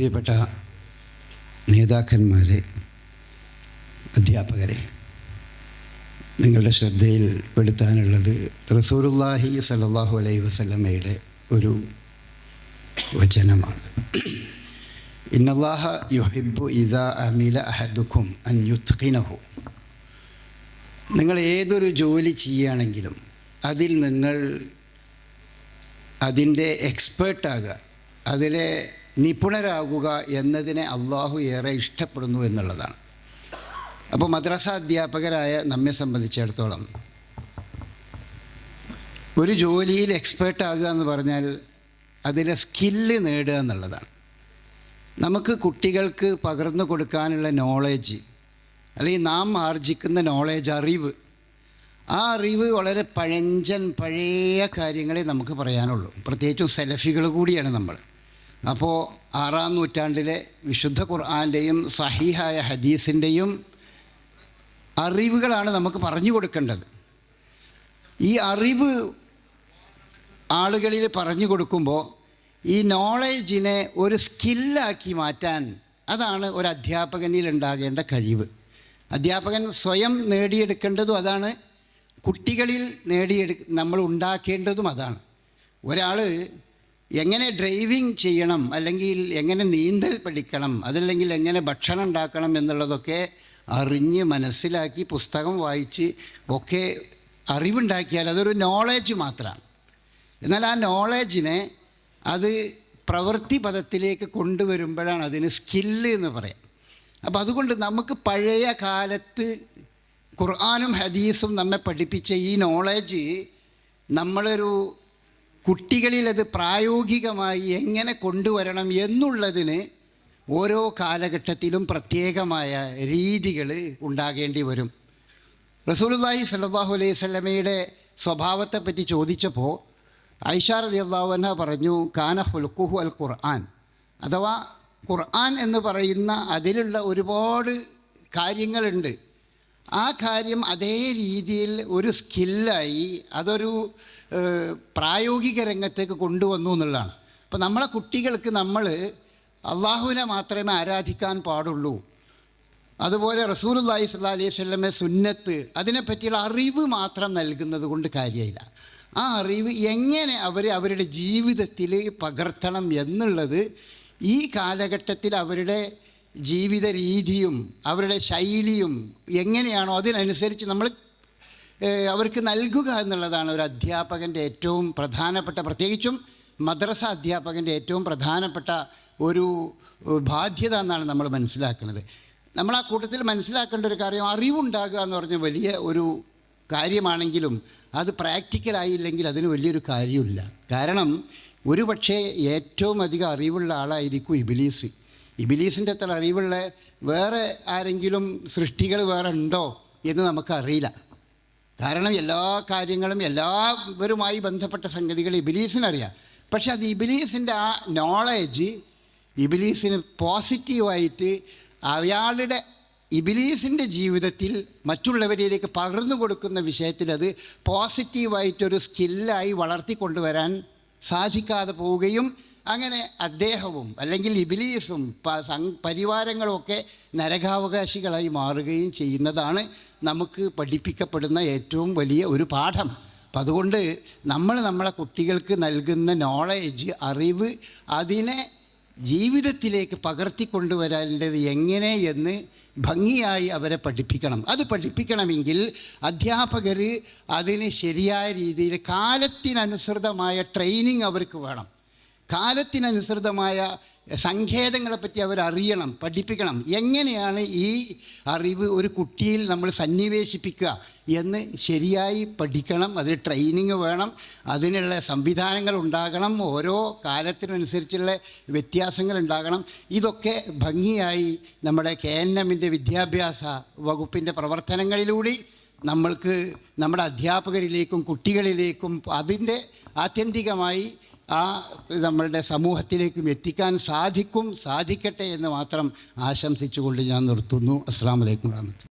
പ്രിയപ്പെട്ട നേതാക്കന്മാരെ അധ്യാപകരെ നിങ്ങളുടെ ശ്രദ്ധയിൽ പെടുത്താനുള്ളത് റസൂറുല്ലാഹി സലാഹു അലൈ വസല്ലമ്മയുടെ ഒരു വചനമാണ്. ഇന്നല്ലാഹ യുഹിബു ഇദാ അമില അഹദുഖും അൻ യുത്ഖിനഹു. നിങ്ങൾ ഏതൊരു ജോലി ചെയ്യുകയാണെങ്കിലും അതിൽ നിങ്ങൾ അതിന്റെ എക്സ്പേർട്ടാകുക അതിലെ നിപുണരാകുക എന്നതിനെ അള്ളാഹു ഏറെ ഇഷ്ടപ്പെടുന്നു എന്നുള്ളതാണ്. അപ്പോൾ മദ്രസ അധ്യാപകരായ നമ്മെ സംബന്ധിച്ചിടത്തോളം ഒരു ജോലിയിൽ എക്സ്പേർട്ടാകുക എന്ന് പറഞ്ഞാൽ അതിലെ സ്കില്ല് നേടുക എന്നുള്ളതാണ്. നമുക്ക് കുട്ടികൾക്ക് പകർന്നു കൊടുക്കാനുള്ള നോളേജ് അല്ലെങ്കിൽ നാം ആർജിക്കുന്ന നോളേജ് അറിവ് ആ അറിവ് വളരെ പഴഞ്ചൻ പഴയ കാര്യങ്ങളെ നമുക്ക് പറയാനുള്ളൂ. പ്രത്യേകിച്ചും സെലഫികൾ കൂടിയാണ് നമ്മൾ. അപ്പോൾ ആറാം നൂറ്റാണ്ടിലെ വിശുദ്ധ ഖുർആാന്റെയും സഹീഹായ ഹദീസിന്റെയും അറിവുകളാണ് നമുക്ക് പറഞ്ഞു കൊടുക്കേണ്ടത്. ഈ അറിവ് ആളുകളിൽ പറഞ്ഞു കൊടുക്കുമ്പോൾ ഈ നോളേജിനെ ഒരു സ്കില്ലാക്കി മാറ്റാൻ അതാണ് ഒരു അധ്യാപകനിൽ ഉണ്ടാകേണ്ട കഴിവ്. അധ്യാപകൻ സ്വയം നേടിയെടുക്കേണ്ടതും അതാണ് കുട്ടികളിൽ നേടിയെടു നമ്മൾ ഉണ്ടാക്കേണ്ടതും അതാണ്. ഒരാൾ എങ്ങനെ ഡ്രൈവിംഗ് ചെയ്യണം അല്ലെങ്കിൽ എങ്ങനെ നീന്തൽ പഠിക്കണം അതല്ലെങ്കിൽ എങ്ങനെ ഭക്ഷണം ഉണ്ടാക്കണം എന്നുള്ളതൊക്കെ അറിഞ്ഞ് മനസ്സിലാക്കി പുസ്തകം വായിച്ച് ഒക്കെ അറിവുണ്ടാക്കിയാൽ അതൊരു നോളേജ് മാത്രമാണ്. എന്നാൽ ആ നോളേജിനെ അത് പ്രവൃത്തി പദത്തിലേക്ക് കൊണ്ടുവരുമ്പോഴാണ് അതിന് സ്കില്ല് എന്ന് പറയാം. അപ്പോൾ അതുകൊണ്ട് നമുക്ക് പഴയ കാലത്ത് ഖുർആാനും ഹദീസും നമ്മെ പഠിപ്പിച്ച ഈ നോളേജ് നമ്മളൊരു കുട്ടികളിൽ അത് പ്രായോഗികമായി എങ്ങനെ കൊണ്ടുവരണം എന്നുള്ളതിന് ഓരോ കാലഘട്ടത്തിലും പ്രത്യേകമായ രീതികൾ ഉണ്ടാകേണ്ടി വരും. റസൂലുല്ലാഹി സല്ലാഹു അലൈഹി സ്വലമയുടെ സ്വഭാവത്തെപ്പറ്റി ചോദിച്ചപ്പോൾ ഐഷാർ അള്ളാഹുന പറഞ്ഞു കാന ഹുൽക്കുഹു അൽ ഖുർആൻ. അഥവാ ഖുർആൻ എന്ന് പറയുന്ന അതിലുള്ള ഒരുപാട് കാര്യങ്ങളുണ്ട്. ആ കാര്യം അതേ രീതിയിൽ ഒരു സ്കില്ലായി അതൊരു പ്രായോഗിക രംഗത്തേക്ക് കൊണ്ടുവന്നു എന്നുള്ളതാണ്. അപ്പോൾ നമ്മളെ കുട്ടികൾക്ക് നമ്മൾ അള്ളാഹുവിനെ മാത്രമേ ആരാധിക്കാൻ പാടുള്ളൂ. അതുപോലെ റസൂലുല്ലാഹി സ്വല്ലാ അലൈഹി സ്വല്ലമെ സുന്നത്ത് അതിനെപ്പറ്റിയുള്ള അറിവ് മാത്രം നൽകുന്നത് കൊണ്ട് കാര്യമില്ല. ആ അറിവ് എങ്ങനെ അവർ അവരുടെ ജീവിതത്തിൽ പകർത്തണം എന്നുള്ളത് ഈ കാലഘട്ടത്തിൽ അവരുടെ ജീവിത രീതിയും അവരുടെ ശൈലിയും എങ്ങനെയാണോ അതിനനുസരിച്ച് നമ്മൾ അവർക്ക് നൽകുക എന്നുള്ളതാണ് ഒരു അധ്യാപകന്റെ ഏറ്റവും പ്രധാനപ്പെട്ട പ്രത്യേകിച്ചും മദ്രസ അധ്യാപകന്റെ ഏറ്റവും പ്രധാനപ്പെട്ട ഒരു ബാധ്യത എന്നാണ് നമ്മൾ മനസ്സിലാക്കുന്നത്. നമ്മൾ ആ കൂട്ടത്തിൽ മനസ്സിലാക്കേണ്ട ഒരു കാര്യം അറിവുണ്ടാകുക എന്ന് പറഞ്ഞ വലിയ ഒരു കാര്യമാണെങ്കിലും അത് പ്രാക്ടിക്കലായില്ലെങ്കിൽ അതിന് വലിയൊരു കാര്യമില്ല. കാരണം ഒരു പക്ഷേ ഏറ്റവും അധികം അറിവുള്ള ആളായിരിക്കും ഇബിലീസ്. ഇബിലീസിന്റെ അത്ര അറിവുള്ള വേറെ ആരെങ്കിലും സൃഷ്ടികൾ വേറെ ഉണ്ടോ എന്ന് നമുക്കറിയില്ല. കാരണം എല്ലാ കാര്യങ്ങളും എല്ലാവരുമായി ബന്ധപ്പെട്ട സംഗതികൾ ഇബിലീസിനറിയാം. പക്ഷേ അത് ഇബിലീസിന്റെ ആ നോളേജ് ഇബിലീസിന് പോസിറ്റീവായിട്ട് അയാളുടെ ഇബിലീസിന്റെ ജീവിതത്തിൽ മറ്റുള്ളവരിലേക്ക് പകർന്നു കൊടുക്കുന്ന വിഷയത്തിൽ അത് പോസിറ്റീവായിട്ടൊരു സ്കില്ലായി വളർത്തിക്കൊണ്ടുവരാൻ സാധിക്കാതെ പോവുകയും അങ്ങനെ അദ്ദേഹവും അല്ലെങ്കിൽ ഇബിലീസും പരിവാരങ്ങളുമൊക്കെ നരകാവകാശികളായി മാറുകയും ചെയ്യുന്നതാണ് നമുക്ക് പഠിപ്പിക്കപ്പെടുന്ന ഏറ്റവും വലിയ ഒരു പാഠം. അപ്പം അതുകൊണ്ട് നമ്മൾ നമ്മളെ കുട്ടികൾക്ക് നൽകുന്ന നോളേജ് അറിവ് അതിനെ ജീവിതത്തിലേക്ക് പകർത്തിക്കൊണ്ടുവരേണ്ടത് എങ്ങനെ എന്ന് ഭംഗിയായി അവരെ പഠിപ്പിക്കണം. അത് പഠിപ്പിക്കണമെങ്കിൽ അധ്യാപകർ അതിന് ശരിയായ രീതിയിൽ കാലത്തിനനുസൃതമായ ട്രെയിനിങ് അവർക്ക് വേണം. കാലത്തിനനുസൃതമായ സങ്കേതങ്ങളെപ്പറ്റി അവർ അറിയണം പഠിപ്പിക്കണം. എങ്ങനെയാണ് ഈ അറിവ് ഒരു കുട്ടിയിൽ നമ്മൾ സന്നിവേശിപ്പിക്കുക എന്ന് ശരിയായി പഠിക്കണം അതിന് ട്രെയിനിങ് വേണം അതിനുള്ള സംവിധാനങ്ങൾ ഉണ്ടാകണം ഓരോ കാലത്തിനനുസരിച്ചുള്ള വ്യത്യാസങ്ങൾ ഉണ്ടാകണം. ഇതൊക്കെ ഭംഗിയായി നമ്മുടെ കെ എൻ എമ്മിന്റെ വിദ്യാഭ്യാസ വകുപ്പിന്റെ പ്രവർത്തനങ്ങളിലൂടെ നമ്മൾക്ക് നമ്മുടെ അധ്യാപകരിലേക്കും കുട്ടികളിലേക്കും അതിന്റെ ആത്യന്തികമായി ആ നമ്മളുടെ സമൂഹത്തിലേക്കും എത്തിക്കാൻ സാധിക്കും സാധിക്കട്ടെ എന്ന് മാത്രം ആശംസിച്ചുകൊണ്ട് ഞാൻ നിർത്തുന്നു. അസ്സാം വലൈക്കും വാഹമത്ത്